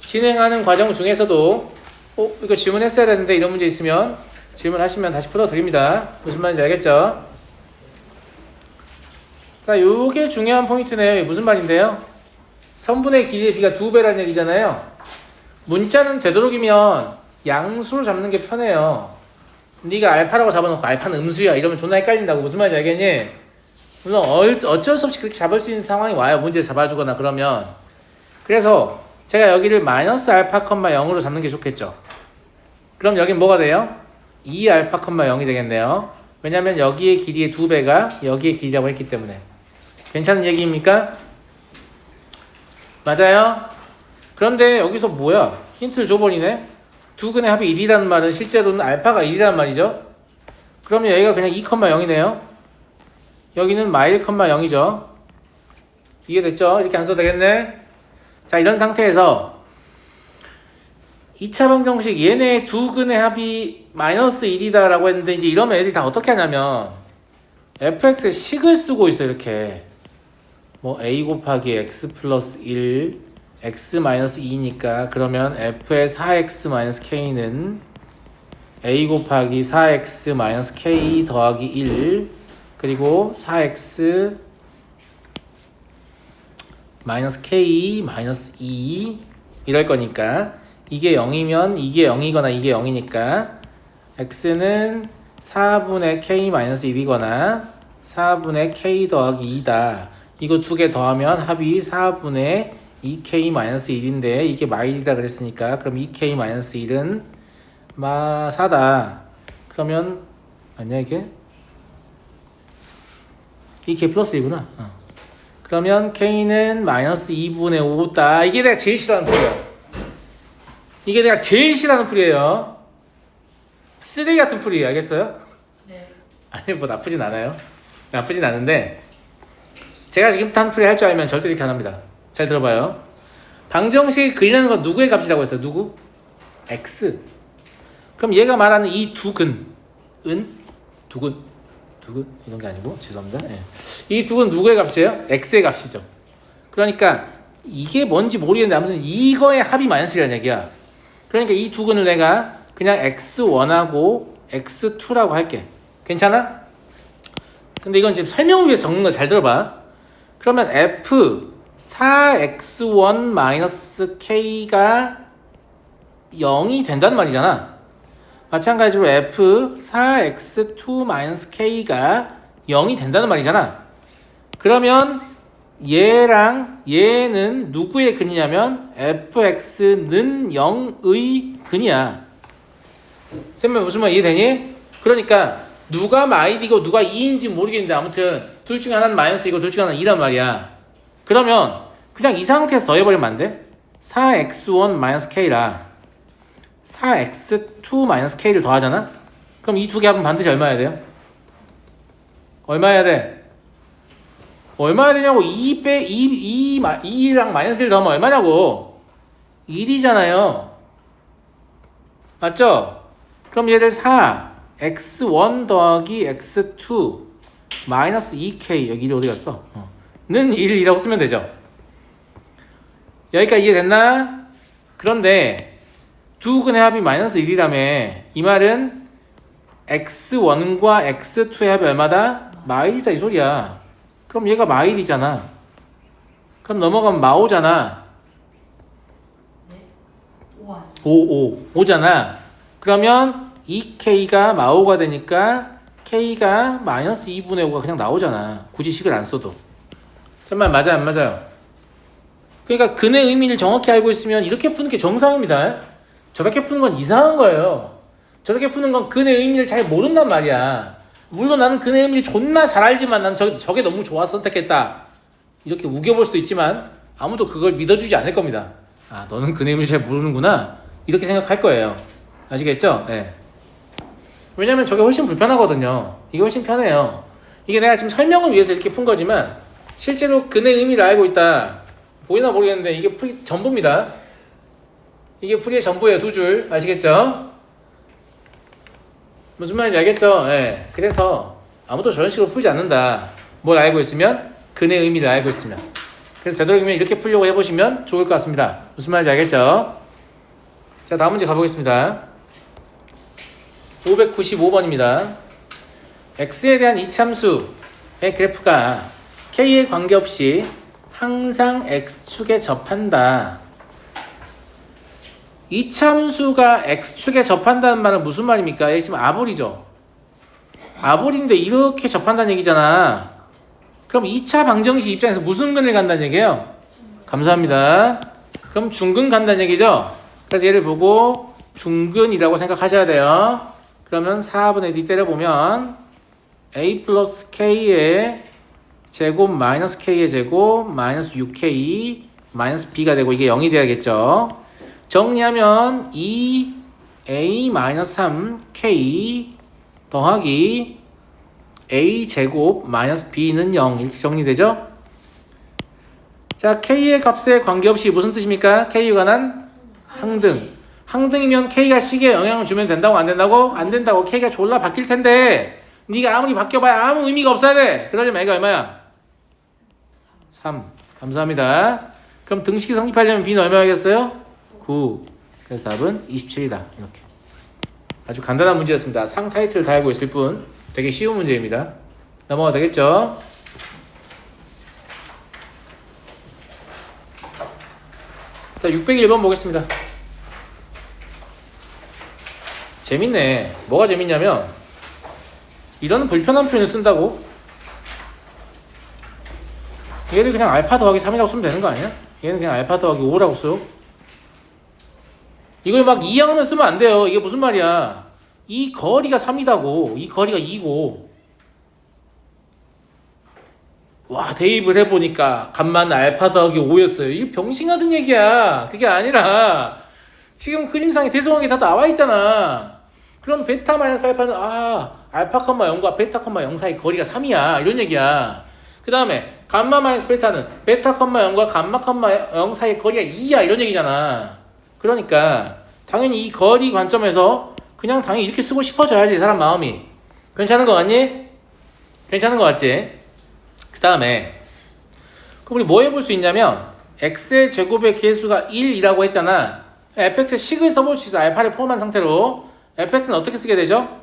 진행하는 과정 중에서도 어, 이거 질문했어야 되는데 이런 문제 있으면 질문하시면 다시 풀어드립니다. 무슨 말인지 알겠죠? 자, 요게 중요한 포인트네요. 이게 무슨 말인데요? 선분의 길이의 비가 두 배라는 얘기잖아요. 문자는 되도록이면 양수로 잡는 게 편해요. 네가 알파라고 잡아놓고 알파는 음수야 이러면 존나 헷갈린다고 무슨 말인지 알겠니? 물론 얼- 어쩔 수 없이 그렇게 잡을 수 있는 상황이 와요. 문제 잡아주거나 그러면. 그래서 제가 여기를 마이너스 알파 컴마 0으로 잡는 게 좋겠죠. 그럼 여긴 뭐가 돼요? 2 알파 컴마 0이 되겠네요. 왜냐면 여기의 길이의 두 배가 여기의 길이라고 했기 때문에. 괜찮은 얘기입니까? 맞아요? 그런데 여기서 뭐야? 힌트를 줘버리네? 두 근의 합이 1이라는 말은 실제로는 알파가 1이라는 말이죠? 그러면 여기가 그냥 2, 0이네요? 여기는 마일, 0이죠? 이해됐죠? 이렇게 안 써도 되겠네? 자, 이런 상태에서 2차 방정식 얘네 두 근의 합이 마이너스 1이다라고 했는데 이제 이러면 애들이 다 어떻게 하냐면 fx의 식을 쓰고 있어 이렇게. 뭐 a 곱하기 x 플러스 1 x 마이너스 2니까 그러면 f의 4x 마이너스 k는 a 곱하기 4x 마이너스 k 더하기 1 그리고 4x 마이너스 k 마이너스 2 이럴 거니까 이게 0이면 이게 0이거나 이게 0이니까 x는 4분의 k 마이너스 1이거나 4분의 k 더하기 2다. 이거 두 개 더하면 합이 4분의 2k 마이너스 1인데 이게 마일이다 그랬으니까 그럼 2k 마이너스 1은 마 4다. 그러면 맞냐 이게? 2k 플러스 1구나. 어. 그러면 k는 마이너스 2분의 5다. 이게 내가 제일 싫어하는 풀이야. 이게 내가 제일 싫어하는 풀이에요. 쓰레기 같은 풀이 알겠어요? 네. 아니 뭐 나쁘진 않아요. 나쁘진 않은데 제가 지금부터 한 풀이 할 줄 알면 절대 이렇게 안 합니다. 잘 들어봐요. 방정식 그리는 건 누구의 값이라고 했어요? 누구? x. 그럼 얘가 말하는 이 두 근, 은, 두 근, 두 근, 이런 게 아니고 죄송합니다. 예. 이두근 누구의 값이에요? x의 값이죠. 그러니까 이게 뭔지 모르겠는데 아무튼 이거의 합이 마이너스라는 얘기야. 그러니까 이 두 근을 내가 그냥 x1하고 x2라고 할게. 괜찮아? 근데 이건 지금 설명을 위해서 적는 거 잘 들어봐. 그러면 f 4x1 k가 0이 된다는 말이잖아. 마찬가지로 f 4x2 k가 0이 된다는 말이잖아. 그러면 얘랑 얘는 누구의 근이냐면 fx는 0의 근이야. 쌤은 무슨 말 이해되니? 그러니까 누가 마일이고 누가 2인지 모르겠는데 아무튼 둘 중에 하나는 마이너스이고 둘 중에 하나는 2란 말이야. 그러면 그냥 이 상태에서 더해버리면 안 돼? 4x1 마이너스 k라 4x2 마이너스 k를 더하잖아? 그럼 이 두 개 합은 반드시 얼마 해야 돼요? 얼마 해야 돼? 얼마 해야 되냐고 2 빼, 2, 2, 2랑 마이너스 1 더하면 얼마냐고 1이잖아요 맞죠? 그럼 얘를 4 x1 더하기 x2 마이너스 2k 여기 1이 어디 갔어? 어. 는 1이라고 쓰면 되죠 여기까지 이해됐나? 그런데 두 근의 합이 마이너스 1이라며 이 말은 x1과 x2의 합이 얼마다? 마일이다 이 소리야 그럼 얘가 마일이잖아 그럼 넘어가면 마오잖아 우와. 5, 5, 5잖아. 그러면 2K가 마오가 되니까 K가 마이너스 2분의 5가 그냥 나오잖아. 굳이 식을 안 써도. 정말 맞아, 안 맞아요? 그러니까 근의 의미를 정확히 알고 있으면 이렇게 푸는 게 정상입니다. 저렇게 푸는 건 이상한 거예요. 저렇게 푸는 건 근의 의미를 잘 모른단 말이야. 물론 나는 근의 의미를 존나 잘 알지만 난 저, 저게 너무 좋아서 선택했다. 이렇게 우겨볼 수도 있지만 아무도 그걸 믿어주지 않을 겁니다. 아, 너는 근의 의미를 잘 모르는구나. 이렇게 생각할 거예요. 아시겠죠? 예. 왜냐면 저게 훨씬 불편하거든요. 이게 훨씬 편해요. 이게 내가 지금 설명을 위해서 이렇게 푼 거지만 실제로 근의 의미를 알고 있다. 보이나 모르겠는데 이게 전부입니다. 이게 풀이의 전부예요. 두 줄. 아시겠죠? 무슨 말인지 알겠죠? 예. 그래서 아무도 저런 식으로 풀지 않는다. 뭘 알고 있으면? 근의 의미를 알고 있으면. 그래서 되도록이면 이렇게 풀려고 해보시면 좋을 것 같습니다. 무슨 말인지 알겠죠? 자, 다음 문제 가보겠습니다. 595번입니다. x에 대한 이참수의 그래프가 k에 관계없이 항상 x축에 접한다. 이 참수가 x축에 접한다는 말은 무슨 말입니까? 얘 지금 아볼이죠. 아볼인데 이렇게 접한다는 얘기잖아. 그럼 2차 방정식 입장에서 무슨 근을 간다는 얘기예요? 감사합니다. 그럼 중근 간다는 얘기죠? 그래서 얘를 보고 중근이라고 생각하셔야 돼요. 그러면 4분의 D 때려보면 a 플러스 k의 제곱 마이너스 k의 제곱 마이너스 6k 마이너스 b가 되고 이게 0이 돼야겠죠. 정리하면 2a 마이너스 3k 더하기 a 제곱 마이너스 b는 0 이렇게 정리되죠? 자 k의 값에 관계없이 무슨 뜻입니까? k에 관한 항등 항등이면 k가 식에 영향을 주면 된다고 안 된다고? 안 된다고 k가 졸라 바뀔 텐데 네가 아무리 바뀌어봐야 아무 의미가 없어야 돼 그러려면 애가 얼마야? 3 감사합니다 그럼 등식이 성립하려면 b는 얼마야겠어요? 9 그래서 답은 27이다. 이렇게. 아주 간단한 문제였습니다. 상 타이틀을 다 알고 있을 뿐 되게 쉬운 문제입니다. 넘어가 되겠죠? 자 601번 보겠습니다. 재밌네. 뭐가 재밌냐면 이런 불편한 표현을 쓴다고? 얘를 그냥 알파 더하기 3이라고 쓰면 되는 거 아니야? 얘는 그냥 알파 더하기 5라고 써 이걸 막 이항을 쓰면 안 돼요. 이게 무슨 말이야? 이 거리가 3이다고. 이 거리가 2고. 와 대입을 해보니까 간만 알파 더하기 5였어요. 이게 병신 같은 얘기야. 그게 아니라 지금 그림상에 대성하게 다 나와 있잖아. 그럼 베타 마이너스 알파는 아 알파 컴마 0과 베타 컴마 0 사이 거리가 3이야. 이런 얘기야. 그 다음에 감마 마이너스 베타는 베타 컴마 0과 감마 컴마 0 사이 거리가 2야. 이런 얘기잖아 그러니까 당연히 이 거리 관점에서 그냥 당연히 이렇게 쓰고 싶어져야지 사람 마음이 괜찮은 거 같니? 괜찮은 거 같지? 그 다음에 그럼 우리 뭐 해볼 수 있냐면 x의 제곱의 개수가 1이라고 했잖아 fx의 식을 써볼 수 있어 알파를 포함한 상태로 fx는 어떻게 쓰게 되죠?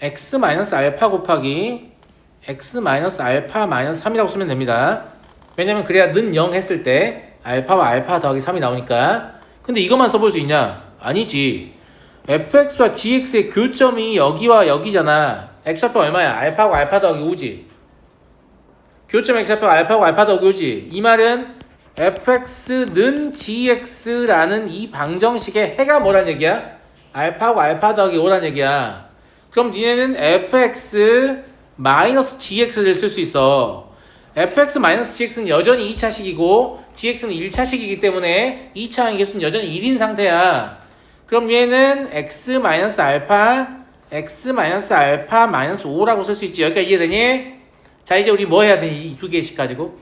x 마이너스 알파 곱하기 x 마이너스 알파 마이너스 3이라고 쓰면 됩니다 왜냐면 그래야 는 0 했을 때 알파와 알파 더하기 3이 나오니까. 근데 이것만 써볼 수 있냐? 아니지. fx와 gx의 교점이 여기와 여기잖아. x좌표 얼마야? 알파고 알파 더하기 5지. 교점 x좌표 알파고 알파 더하기 5지. 이 말은 fx는 gx라는 이 방정식의 해가 뭐란 얘기야? 알파고 알파 더하기 5란 얘기야. 그럼 니네는 fx 마이너스 gx를 쓸 수 있어 fx 마이너스 gx는 여전히 2차식이고 gx는 1차식이기 때문에 2차 개수는 여전히 1인 상태야. 그럼 얘는 x 마이너스 알파 x 마이너스 알파 마이너스 5라고 쓸 수 있지. 여기까지 이해되니? 자 이제 우리 뭐 해야 되니? 이두 개씩 가지고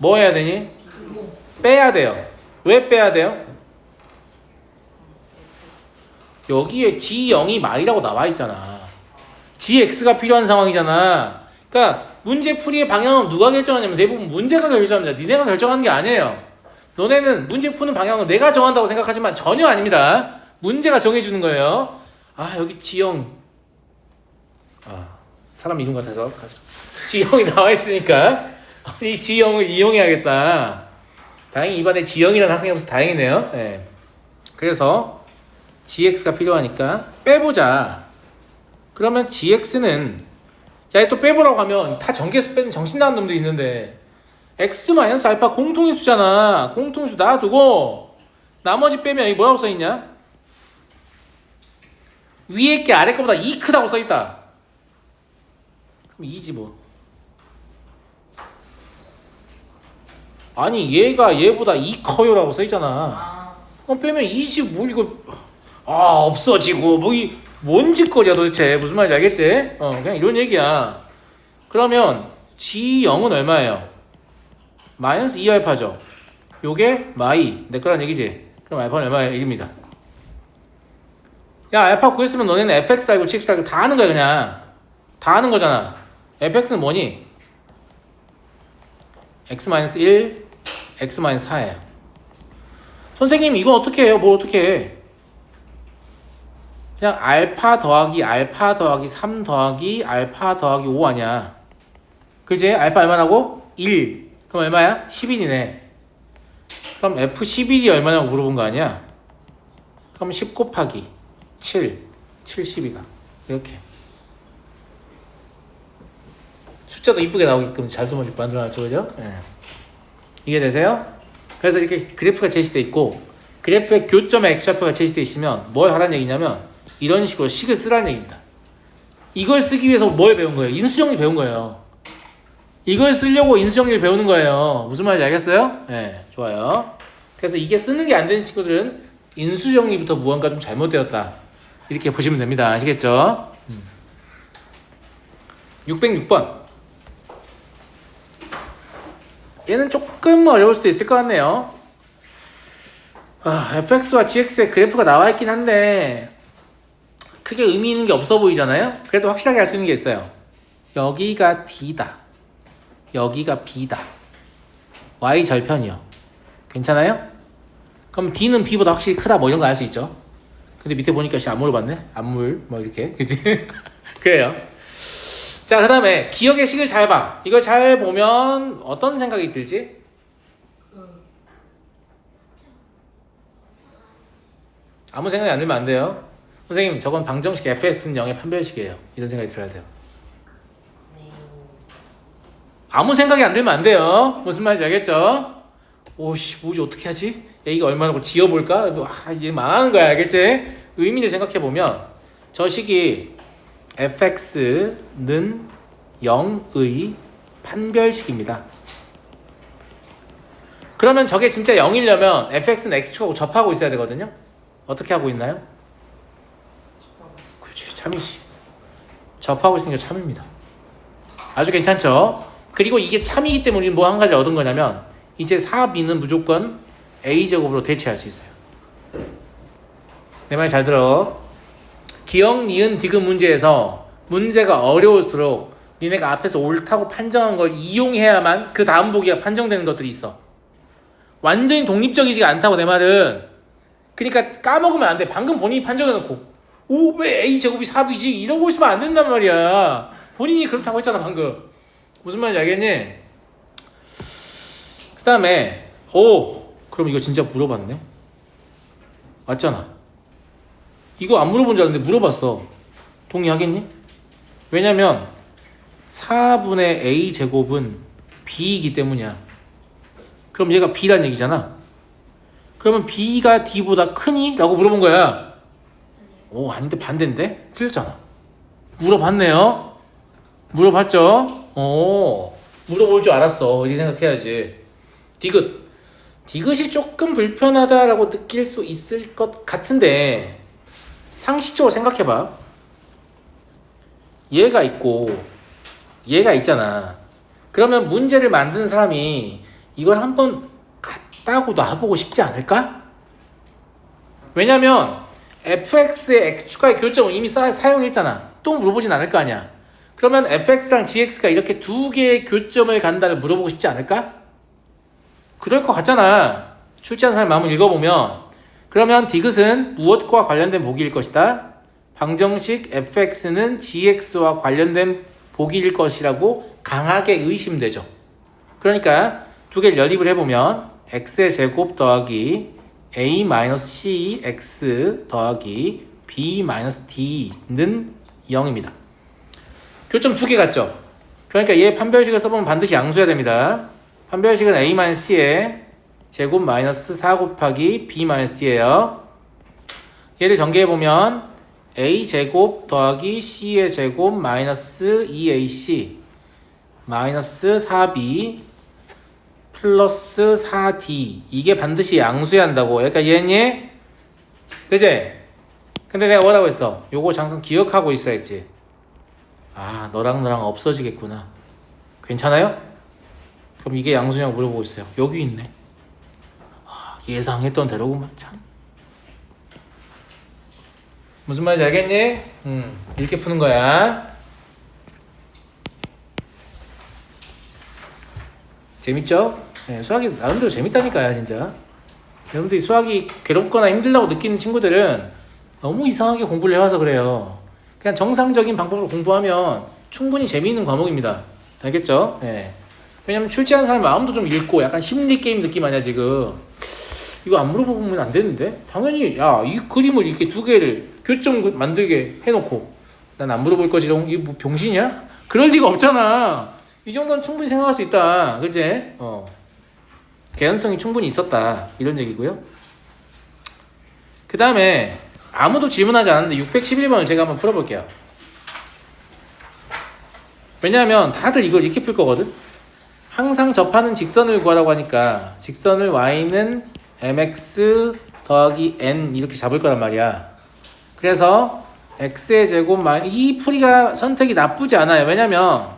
그뭐 해야 되니? 빼야 돼요. 왜 빼야 돼요? 여기에 g0이 말이라고 나와 있잖아. Gx가 필요한 상황이잖아. 그러니까 문제 풀이의 방향은 누가 결정하냐면 대부분 문제가 결정합니다. 니네가 결정하는 게 아니에요. 너네는 문제 푸는 방향은 내가 정한다고 생각하지만 전혀 아닙니다. 문제가 정해주는 거예요. 아 여기 지영 아 사람 이름 같아서 지영이 나와 있으니까 이 지영을 이용해야겠다. 다행히 이번에 지영이라는 학생이 없어서 다행이네요. 예. 그래서 gx가 필요하니까 빼보자. 그러면 gx는 야, 또 빼보라고 하면 다 전개수 빼는 정신 나간 놈도 있는데 x 마이너스 알파 공통의 수잖아. 공통의 수 놔두고 나머지 빼면 이 뭐라고 써 있냐? 위에 게 아래 거보다 2 크다고 써 있다. 그럼 2지 뭐. 아니 얘가 얘보다 2 커요라고 써 있잖아. 아 어, 빼면 2지 뭐 이거 아 없어지고 뭐이 뭔 짓거리야 도대체 무슨 말인지 알겠지? 어 그냥 이런 얘기야. 그러면 G0은 얼마예요? 마이너스 2알파죠. 요게 마이 내 거란 얘기지. 그럼 알파는 얼마예요? 1입니다. 야 알파 구했으면 너네는 fx도 알고 gx도 알고 다 아는 거야 그냥 다 아는 거잖아 fx는 뭐니? x-1 x-4예요 선생님 이건 어떻게 해요? 뭘 어떻게 해? 그냥 알파 더하기 알파 더하기 3 더하기 알파 더하기 5 아니야 그지? 알파 얼마라고? 1 그럼 얼마야? 10이네 그럼 F11이 얼마냐고 물어본 거 아니야? 그럼 10 곱하기 7, 70이가 이렇게 숫자도 이쁘게 나오게끔 잘 좀 만들어놨죠 그죠? 예. 이해되세요? 그래서 이렇게 그래프가 제시돼 있고 그래프의 교점에 X좌표가 제시돼 있으면 뭘 하라는 얘기냐면 이런 식으로 식을 쓰라는 얘기입니다 이걸 쓰기 위해서 뭘 배운 거예요? 인수정리 배운 거예요 이걸 쓰려고 인수정리를 배우는 거예요 무슨 말인지 알겠어요? 네 좋아요 그래서 이게 쓰는 게 안 되는 친구들은 인수정리부터 무언가 좀 잘못되었다 이렇게 보시면 됩니다 아시겠죠? 606번 얘는 조금 어려울 수도 있을 것 같네요. 아, fx와 gx의 그래프가 나와 있긴 한데 크게 의미 있는 게 없어 보이잖아요. 그래도 확실하게 알 수 있는 게 있어요. 여기가 d다. 여기가 b다. y 절편이요. 괜찮아요? 그럼 d는 b보다 확실히 크다 뭐 이런 거 알 수 있죠. 근데 밑에 보니까 씨 안 물어봤네. 안물 뭐 이렇게 그지? 그래요. 자, 그 다음에 기억의 식을 잘 봐. 이걸 잘 보면 어떤 생각이 들지? 아무 생각이 안 들면 안 돼요. 선생님, 저건 방정식 fx는 0의 판별식이에요. 이런 생각이 들어야 돼요. 아무 생각이 안 들면 안 돼요. 무슨 말인지 알겠죠? 오씨, 뭐지, 어떻게 하지? a가 얼마라고 지어볼까? 뭐, 아, 이게 망하는 거야, 알겠지? 의미를 생각해보면, 저 식이 fx는 0의 판별식입니다. 그러면 저게 진짜 0이려면 fx는 x축하고 접하고 있어야 되거든요. 어떻게 하고 있나요? 참이지. 접하고 있으니까 참입니다. 아주 괜찮죠? 그리고 이게 참이기 때문에 뭐한 가지 얻은 거냐면 이제 4b는 무조건 a제곱으로 대체할 수 있어요. 내 말 잘 들어. 기억, 니은, 디귿 문제에서 문제가 어려울수록 니네가 앞에서 옳다고 판정한 걸 이용해야만 그 다음 보기가 판정되는 것들이 있어. 완전히 독립적이지가 않다고 내 말은. 그러니까 까먹으면 안 돼. 방금 본인이 판정해놓고 오왜 a 제곱이 4b지 이러고 있으면 안 된단 말이야. 본인이 그렇다고 했잖아 방금. 무슨 말인지 알겠니? 그 다음에 오 그럼 이거 진짜 물어봤네. 맞잖아. 이거 안 물어본 줄 알았는데 물어봤어. 동의하겠니? 왜냐면 4분의 a 제곱은 b이기 때문이야. 그럼 얘가 b란 얘기잖아. 그러면 b가 d보다 크니? 라고 물어본 거야. 오 아닌데 반대인데? 틀렸잖아. 물어봤네요. 물어봤죠? 오 물어볼 줄 알았어. 이렇게 생각해야지. 디귿. 디귿이 조금 불편하다라고 느낄 수 있을 것 같은데 상식적으로 생각해봐. 얘가 있고 얘가 있잖아. 그러면 문제를 만든 사람이 이걸 한번 같다고 놔보고 싶지 않을까? 왜냐면 fx의 x축과의 교점을 이미 사, 사용했잖아. 또 물어보진 않을 거 아니야. 그러면 fx랑 gx가 이렇게 두 개의 교점을 간다를 물어보고 싶지 않을까? 그럴 것 같잖아. 출제한 사람 마음을 읽어보면 그러면 디귿은 무엇과 관련된 보기일 것이다. 방정식 fx는 gx와 관련된 보기일 것이라고 강하게 의심되죠. 그러니까 두 개를 연립을 해보면 x의 제곱 더하기 a-c x 더하기 b-d는 0입니다. 교점 두 개 같죠? 그러니까 얘 판별식을 써보면 반드시 양수해야 됩니다. 판별식은 a-c의 제곱 마이너스 4 곱하기 b-d예요. 얘를 전개해보면 a 제곱 더하기 c의 제곱 마이너스 2ac 마이너스 4b 플러스 4d 이게 반드시 양수해야 한다고. 그러니까 얘는 그제? 근데 내가 뭐라고 했어? 요거 잠깐 기억하고 있어야지. 아 너랑 너랑 없어지겠구나. 괜찮아요? 그럼 이게 양수냐고 물어보고 있어요. 여기 있네. 아, 예상했던 대로구만 참. 무슨 말인지 알겠니? 음, 이렇게 푸는 거야. 재밌죠? 네, 수학이 나름대로 재밌다니까요, 진짜. 여러분들이 수학이 괴롭거나 힘들다고 느끼는 친구들은 너무 이상하게 공부를 해와서 그래요. 그냥 정상적인 방법으로 공부하면 충분히 재미있는 과목입니다. 알겠죠? 네. 왜냐면 출제하는 사람 마음도 좀 읽고 약간 심리 게임 느낌 아니야, 지금. 이거 안 물어보면 안 되는데? 당연히, 야, 이 그림을 이렇게 두 개를 교점 만들게 해놓고, 난 안 물어볼 거지롱. 이거 뭐 병신이야? 그럴 리가 없잖아. 이 정도는 충분히 생각할 수 있다. 그지? 어. 개연성이 충분히 있었다. 이런 얘기고요. 그 다음에, 아무도 질문하지 않았는데 611번을 제가 한번 풀어볼게요. 왜냐하면 다들 이걸 이렇게 풀 거거든? 항상 접하는 직선을 구하라고 하니까 직선을 y는 mx 더하기 n 이렇게 잡을 거란 말이야. 그래서 x의 제곱 마- 이 풀이가 선택이 나쁘지 않아요. 왜냐면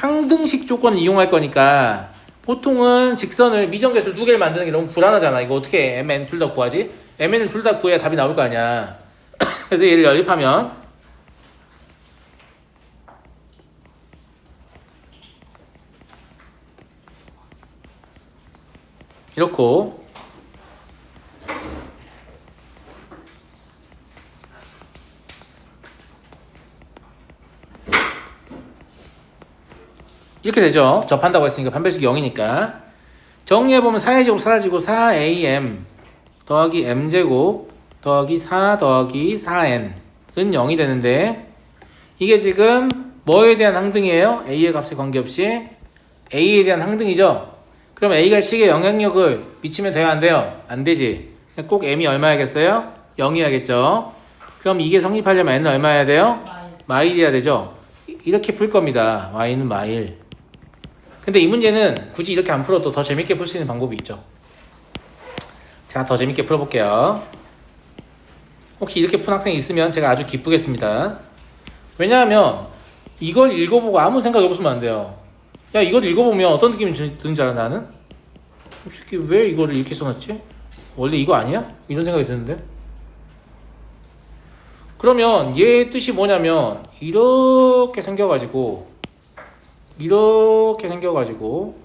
항등식 조건을 이용할 거니까 보통은 직선을 미정계수를 두 개를 만드는 게 너무 불안하잖아. 이거 어떻게 mn 둘 다 구하지? mn을 둘 다 구해야 답이 나올 거 아니야. 그래서 얘를 연립하면 이렇고 이렇게 되죠. 접한다고 했으니까 판별식 0이니까 정리해보면 4의 제곱 사라지고 4am 더하기 m제곱 더하기 4 더하기 4n은 0이 되는데 이게 지금 뭐에 대한 항등이에요? a의 값에 관계없이 a에 대한 항등이죠. 그럼 a가 식에 영향력을 미치면 돼요 안 돼요? 안 되지. 꼭 m이 얼마야겠어요? 0이야겠죠. 그럼 이게 성립하려면 n은 얼마야 돼요? 마일이어야 되죠. 이- 이렇게 풀 겁니다. y는 마일. 근데 이 문제는 굳이 이렇게 안 풀어도 더 재밌게 풀 수 있는 방법이 있죠. 제가 더 재밌게 풀어볼게요. 혹시 이렇게 푼 학생이 있으면 제가 아주 기쁘겠습니다. 왜냐하면 이걸 읽어보고 아무 생각 없으면 안 돼요. 야 이걸 읽어보면 어떤 느낌이 드- 드는지 알아 나는? 솔직히 왜 이거를 이렇게 써놨지? 원래 이거 아니야? 이런 생각이 드는데 그러면 얘 뜻이 뭐냐면 이렇게 생겨가지고 이렇게 생겨가지고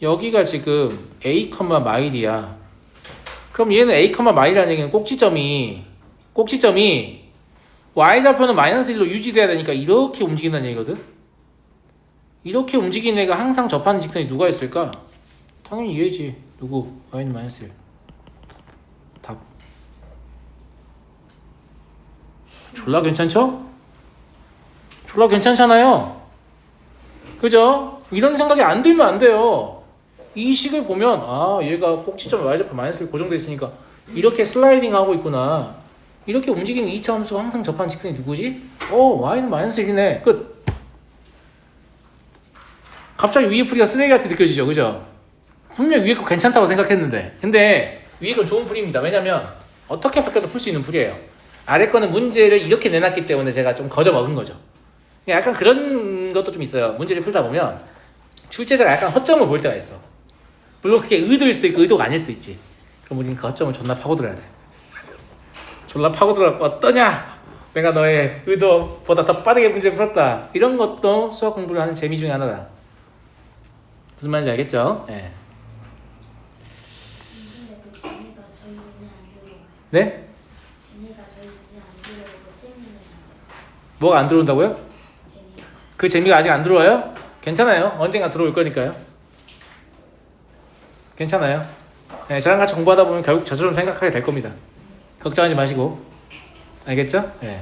여기가 지금 a, 마일이야. 그럼 얘는 a, 마일이라는 얘기는 꼭지점이 꼭지점이 y 좌표는 마이너스 1로 유지돼야 되니까 이렇게 움직인다는 얘기거든. 이렇게 움직이는 애가 항상 접하는 직선이 누가 있을까? 당연히 얘지. 누구? y는 마이너스 1. 답. 졸라 괜찮죠? 졸라 괜찮잖아요. 그죠? 이런 생각이 안 들면 안 돼요. 이 식을 보면 아 얘가 꼭지점 y좌표 마이너스를 고정돼 있으니까 이렇게 슬라이딩 하고 있구나. 이렇게 움직이는 2차 함수가 항상 접하는 직선이 누구지? 어 y는 마이너스 1이네. 끝. 갑자기 위에 풀이가 쓰레기같이 느껴지죠, 그죠? 분명 위에 거 괜찮다고 생각했는데, 근데 위에 건 좋은 풀이입니다. 왜냐면 어떻게 바뀌어도 풀 수 있는 풀이에요. 아래 거는 문제를 이렇게 내놨기 때문에 제가 좀 거저 먹은 거죠. 약간 그런 것도 좀 있어요. 문제를 풀다 보면 출제자가 약간 허점을 볼 때가 있어. 물론 그게 의도일 수도 있고 의도가 아닐 수도 있지. 그럼 우리는 그 허점을 존나 파고들어야 돼. 존나 파고들어 어떠냐? 내가 너의 의도보다 더 빠르게 문제를 풀었다. 이런 것도 수학 공부를 하는 재미 중에 하나다. 무슨 말인지 알겠죠? 예. 네? 안 뭐가 안 들어온다고요? 그 재미가 아직 안 들어와요? 괜찮아요. 언젠가 들어올 거니까요. 괜찮아요. 네, 저랑 같이 공부하다 보면 결국 저처럼 생각하게 될 겁니다. 걱정하지 마시고. 알겠죠? 네.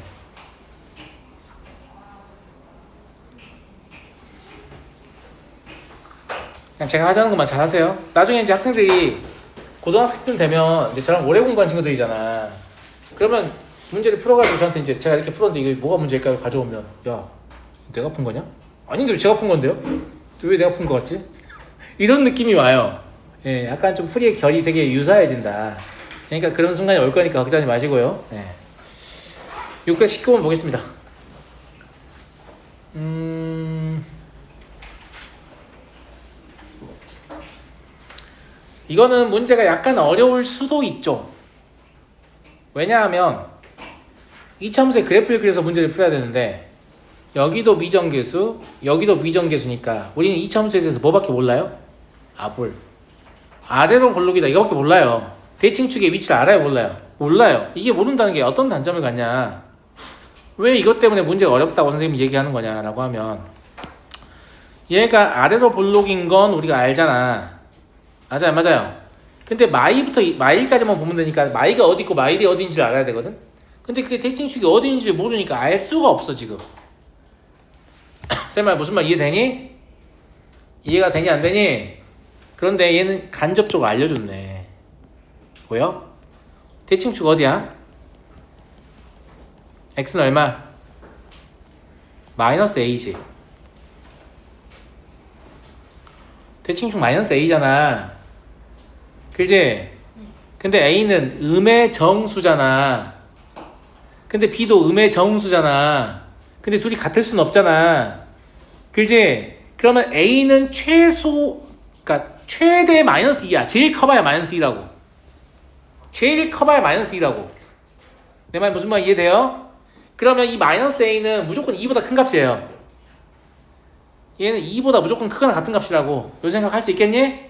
그냥 제가 하자는 것만 잘 하세요. 나중에 이제 학생들이 고등학생 되면 이제 저랑 오래 공부한 친구들이잖아. 그러면 문제를 풀어가지고 저한테 이제 제가 이렇게 풀었는데 이게 뭐가 문제일까요? 가져오면 야 내가 푼 거냐? 아닌데 왜 제가 푼 건데요? 왜 내가 푼 거 같지? 이런 느낌이 와요. 예, 약간 좀 풀이의 결이 되게 유사해진다. 그러니까 그런 순간이 올 거니까 걱정하지 마시고요. 예. 619번 보겠습니다. 음, 이거는 문제가 약간 어려울 수도 있죠. 왜냐하면 이차함수의 그래프를 그려서 문제를 풀어야 되는데 여기도 미정계수, 여기도 미정계수니까 우리는 이차함수에 대해서 뭐밖에 몰라요? 아볼. 아래로 볼록이다 이거밖에 몰라요. 대칭축의 위치를 알아요, 몰라요? 몰라요. 이게 모른다는 게 어떤 단점을 갖냐? 왜 이것 때문에 문제가 어렵다고 선생님이 얘기하는 거냐라고 하면 얘가 아래로 볼록인 건 우리가 알잖아. 맞아요, 맞아요. 근데 마이부터 이- 마일까지만 보면 되니까 마이가 어디 있고 마일이 어디인 줄 알아야 되거든. 근데 그게 대칭축이 어디인지 모르니까 알 수가 없어 지금. 쌤말 무슨 말 이해되니? 이해가 되니 안 되니? 그런데 얘는 간접적으로 알려줬네. 보여? 대칭축 어디야? x는 얼마? 마이너스 a지. 대칭축 마이너스 a잖아. 그지? 근데 a는 음의 정수잖아. 근데 b도 음의 정수잖아. 근데 둘이 같을 수는 없잖아. 그지? 그러면 a는 최소, 그러니까 최대 마이너스 2야. 제일 커봐야 마이너스 2라고. 제일 커봐야 마이너스 2라고. 내 말 무슨 말 이해돼요? 그러면 이 마이너스 a는 무조건 2보다 큰 값이에요. 얘는 2보다 무조건 크거나 같은 값이라고. 요 생각 할 수 있겠니?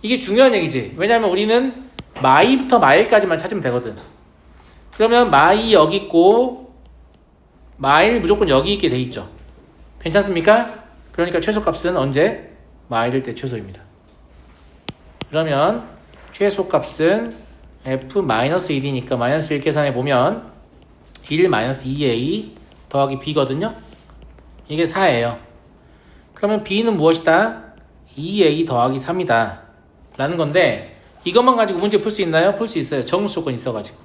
이게 중요한 얘기지. 왜냐면 우리는 마이부터 마일까지만 찾으면 되거든. 그러면 마이 여기 있고 마일 무조건 여기 있게 돼 있죠. 괜찮습니까? 그러니까 최소값은 언제? 마일일 때 최소입니다. 그러면 최소값은 f-1이니까 마이너스 1 계산해 보면 1 마이너스 2a 더하기 b거든요. 이게 4예요. 그러면 b는 무엇이다? 2a 더하기 3이다. 라는 건데 이것만 가지고 문제 풀 수 있나요? 풀 수 있어요. 정수 조건 있어가지고.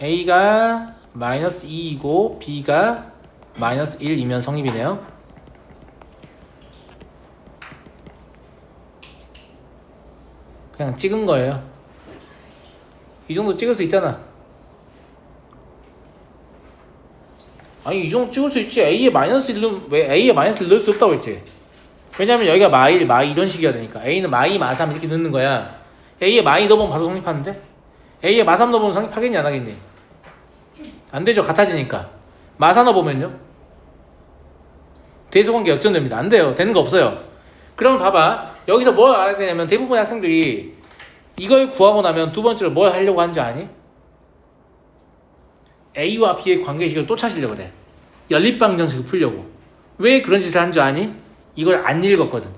a가 마이너스 2이고 b가 마이너스 1이면 성립이네요. 그냥 찍은 거예요. 이 정도 찍을 수 있잖아. 아니 이 정도 찍을 수 있지. a에 마이너스 1은 왜 a에 마이너스 1 넣을 수 없다고 했지. 왜냐면 여기가 마일, 마이 이런 식이어야 되니까 a는 마이 마삼 이렇게 넣는 거야. a에 마이 넣으면 바로 성립하는데 a에 마삼 넣으면 성립하겠니 안 하겠니? 안 되죠. 같아지니까. 마사 넣어보면요. 대소관계 역전됩니다. 안 돼요. 되는 거 없어요. 그럼 봐봐. 여기서 뭘 알아야 되냐면 대부분의 학생들이 이걸 구하고 나면 두 번째로 뭘 하려고 하는지 아니? A와 B의 관계식을 또 찾으려고 그래. 연립방정식을 풀려고. 왜 그런 짓을 한 줄 아니? 이걸 안 읽었거든.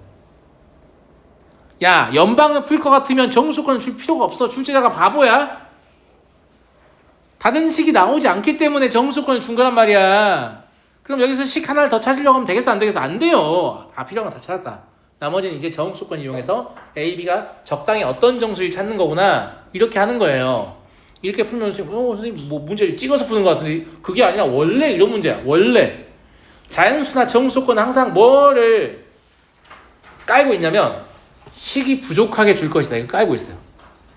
야, 연방을 풀 것 같으면 정수권을 줄 필요가 없어. 출제자가 바보야? 다른 식이 나오지 않기 때문에 정수권을 준 거란 말이야. 그럼 여기서 식 하나를 더 찾으려고 하면 되겠어? 안 되겠어? 안 돼요. 다 필요한 거 다 찾았다. 나머지는 이제 정수권 이용해서 A, B가 적당히 어떤 정수를 찾는 거구나. 이렇게 하는 거예요. 이렇게 풀면 선생님, 어, 선생님 뭐 문제를 찍어서 푸는 것 같은데 그게 아니라 원래 이런 문제야. 원래. 자연수나 정수권은 항상 뭐를 깔고 있냐면 식이 부족하게 줄 것이다. 이거 깔고 있어요.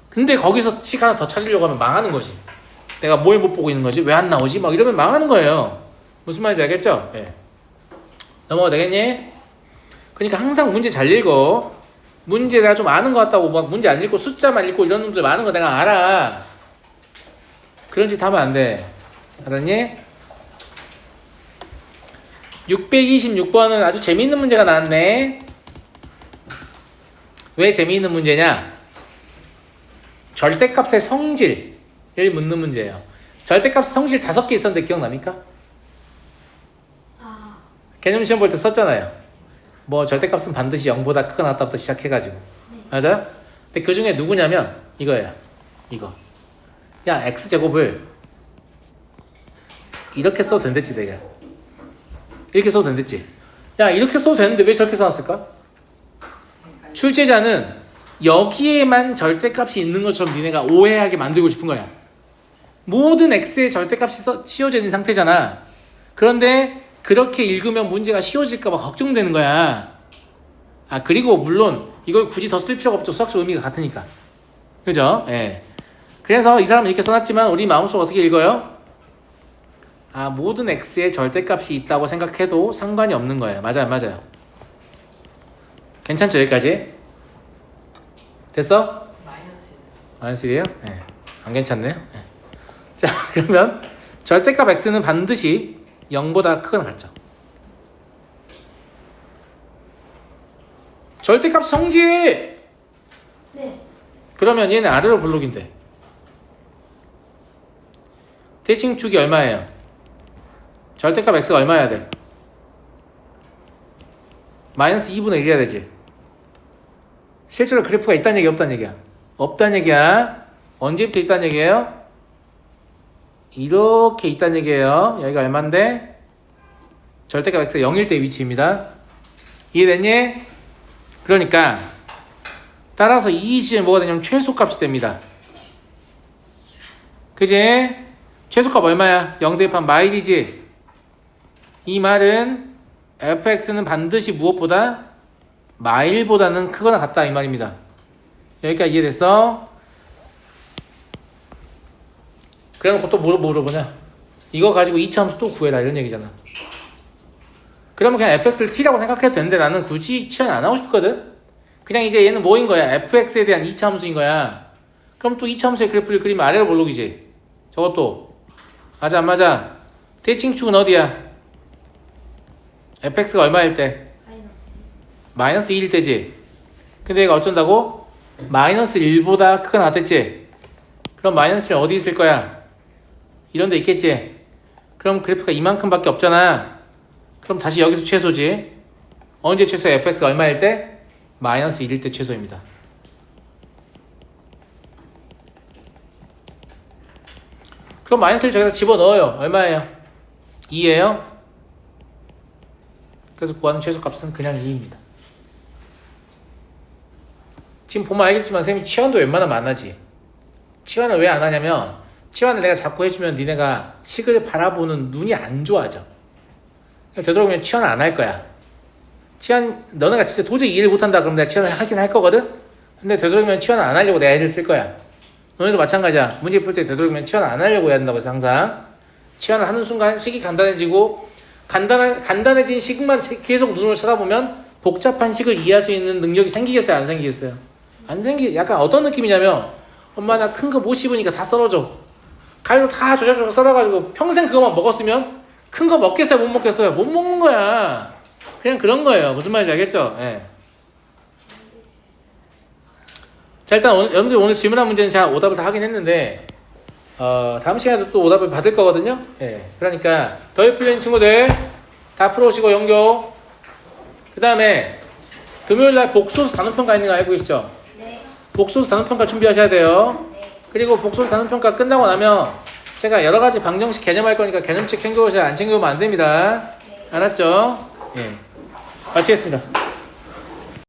근데 거기서 식 하나 더 찾으려고 하면 망하는 거지. 내가 뭘 못 보고 있는 거지? 왜 안 나오지? 막 이러면 망하는 거예요. 무슨 말인지 알겠죠? 예. 넘어가 되겠니? 그러니까 항상 문제 잘 읽어. 문제 내가 좀 아는 것 같다고 막 문제 안 읽고 숫자만 읽고 이런 놈들 많은 거 내가 알아. 그런 짓 하면 안 돼. 알았니? 626번은 아주 재미있는 문제가 나왔네. 왜 재미있는 문제냐? 절대값의 성질 을 묻는 문제예요. 절대값 성질 다섯 개 있었는데 기억납니까? 아, 개념 시험 볼 때 썼잖아요. 뭐 절대값은 반드시 0보다 크거나 같다부터 시작해가지고 맞아요? 근데 그 중에 누구냐면 이거예요. 이거. 야 x 제곱을 이렇게 써도 된댔지 내가. 이렇게 써도 된댔지. 야 이렇게 써도 되는데 왜 저렇게 써놨을까? 출제자는 여기에만 절대값이 있는 것처럼 니네가 오해하게 만들고 싶은 거야. 모든 x의 절대값이 써- 씌워져 있는 상태잖아. 그런데 그렇게 읽으면 문제가 쉬워질까봐 걱정되는 거야. 아 그리고 물론 이걸 굳이 더 쓸 필요가 없죠. 수학적 의미가 같으니까. 그죠? 예. 그래서 이 사람은 이렇게 써놨지만 우리 마음속 어떻게 읽어요? 아 모든 x의 절대값이 있다고 생각해도 상관이 없는 거예요. 맞아요, 맞아요. 괜찮죠 여기까지? 됐어? 마이너스 마이너스 1이에요? 예. 안 괜찮네요. 예. 자 그러면 절대값 x는 반드시 0보다 크거나 같죠. 절대값 성질! 네. 그러면 얘는 아래로 볼록인데. 대칭 축이 얼마예요? 절대값 x가 얼마여야 돼? 마이너스 2분의 1이어야 되지. 실제로 그래프가 있다는 얘기 없다는 얘기야? 없다는 얘기야. 언제부터 있다는 얘기예요? 이렇게 있다는 얘기예요. 여기가 얼마인데? 절대값 x가 0일 때 위치입니다. 이해됐니? 그러니까 따라서 이 지점이 뭐가 되냐면 최소값이 됩니다. 그지? 최소값 얼마야? 0 대입한 마일이지? 이 말은 fx는 반드시 무엇보다 마일보다는 크거나 같다 이 말입니다. 여기까지 이해됐어? 그래놓고 또 뭐 물어보냐? 이거 가지고 이차 함수 또 구해라 이런 얘기잖아. 그러면 그냥 fx를 t라고 생각해도 되는데 나는 굳이 치환 안 하고 싶거든? 그냥 이제 얘는 뭐인 거야? fx에 대한 이차 함수인 거야. 그럼 또 이차 함수의 그래프를 그리면 아래로 볼록이지. 저것도. 맞아 안 맞아? 대칭축은 어디야? fx가 얼마일 때? 마이너스. 마이너스 2일 때지. 근데 얘가 어쩐다고? 마이너스 1보다 크거나 같았지? 그럼 마이너스 1 어디 있을 거야? 이런 데 있겠지? 그럼 그래프가 이만큼밖에 없잖아. 그럼 다시 여기서 최소지. 언제 최소 fx가 얼마일 때? 마이너스 1일 때 최소입니다. 그럼 마이너스를 저기다 집어넣어요. 얼마예요? 2예요? 그래서 구하는 최소값은 그냥 2입니다. 지금 보면 알겠지만 쌤이 치환도 웬만하면 안 하지. 치환을 왜 안 하냐면 치환을 내가 자꾸 해주면 니네가 식을 바라보는 눈이 안 좋아져. 되도록이면 치환을 안할 거야. 치환 너네가 진짜 도저히 이해를 못한다 그러면 내가 치환을 하긴 할 거거든. 근데 되도록이면 치환을 안 하려고 내가 애를 쓸 거야. 너네도 마찬가지야. 문제 풀 때 되도록이면 치환을 안 하려고 해야 된다고 해서 항상 치환을 하는 순간 식이 간단해지고 간단한 간단해진 식만 체- 계속 눈으로 쳐다보면 복잡한 식을 이해할 수 있는 능력이 생기겠어요, 안 생기겠어요? 안 생기. 약간 어떤 느낌이냐면 엄마 나 큰 거 못 씹으니까 다 썰어줘. 가위로 다 조작조작 썰어가지고 평생 그거만 먹었으면 큰 거 먹겠어요, 못 먹겠어요? 못 먹는 거야. 그냥 그런 거예요. 무슨 말인지 알겠죠? 예. 자 일단 오늘, 여러분들 오늘 질문한 문제는 제가 오답을 다 하긴 했는데 어, 다음 시간에도 또 오답을 받을 거거든요. 예. 그러니까 더위 풀린 친구들 다 풀어오시고 연교. 그 다음에 금요일 날 복소수 단원평가 있는 거 알고 계시죠? 네. 복소수 단원평가 준비하셔야 돼요. 네. 그리고 복소수 단원평가 끝나고 나면 제가 여러 가지 방정식 개념할 거니까 개념책 챙겨오셔야 안 챙겨오면 안 됩니다. 네. 알았죠? 예. 마치겠습니다.